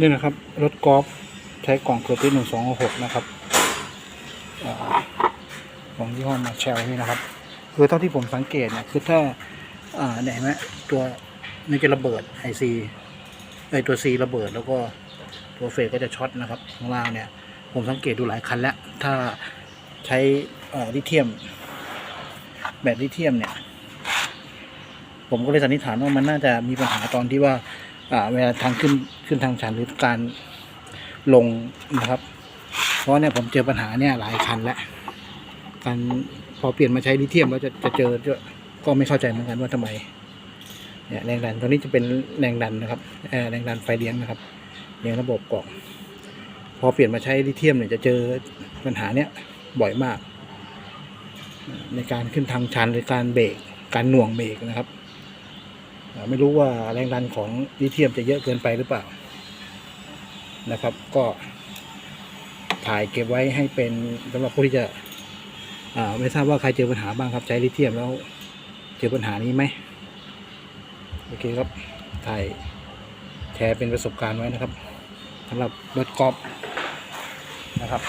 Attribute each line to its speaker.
Speaker 1: นี่นะครับ รถกอล์ฟใช้กล่องเกอร์ติหนึ่งสองหกนะครับอของยี่ห้อมาแชลนี่นะครับ คือเท่าที่ผมสังเกตเนี่ยคือถ้าอ่าเนี่ยเห็นไหมตัวนี่จะระเบิดไอซีไอตัวซีระเบิดแล้วก็ตัวเฟกก็จะช็อตนะครับข้างล่างเนี่ย ผมสังเกตดูหลายคันแล้ว ถ้าใช้ลิเทียม แบบลิเทียมเนี่ย ผมก็เลยสันนิษฐานว่ามันน่าจะมีปัญหาตอนที่ว่า เวลาทางขึ้นขึ้นทางชันหรือการลงนะครับ เพราะเนี่ยผมเจอปัญหาเนี่ยหลายคันแล้วการพอเปลี่ยนมาใช้ลิเทียมแล้วจะจะเจอเยอะก็ไม่เข้าใจเหมือนกันว่าทำไมเนี่ยแรงดันตัวนี้จะเป็นแรงดันนะครับแรงดันไฟเลี้ยงนะครับเลี้ยงระบบกล่องพอเปลี่ยนมาใช้ลิเทียมเนี่ยจะเจอปัญหาเนี้ยบ่อยมาก ในการขึ้นทางชันหรือการเบรกการหน่วงเบรกนะครับ ไม่รู้ว่าแรงดันของลิเทียมจะเยอะเกินไปหรือเปล่า นะครับ ก็ถ่ายเก็บไว้ให้เป็นสำหรับผู้ที่จะไม่ทราบว่าใครเจอปัญหาบ้างครับ ใช้ลิเทียมแล้ว เจอปัญหานี้ไหมโอเคครับถ่ายแชร์เป็นประสบการณ์ไว้นะครับสำหรับรถกอล์ฟนะครับ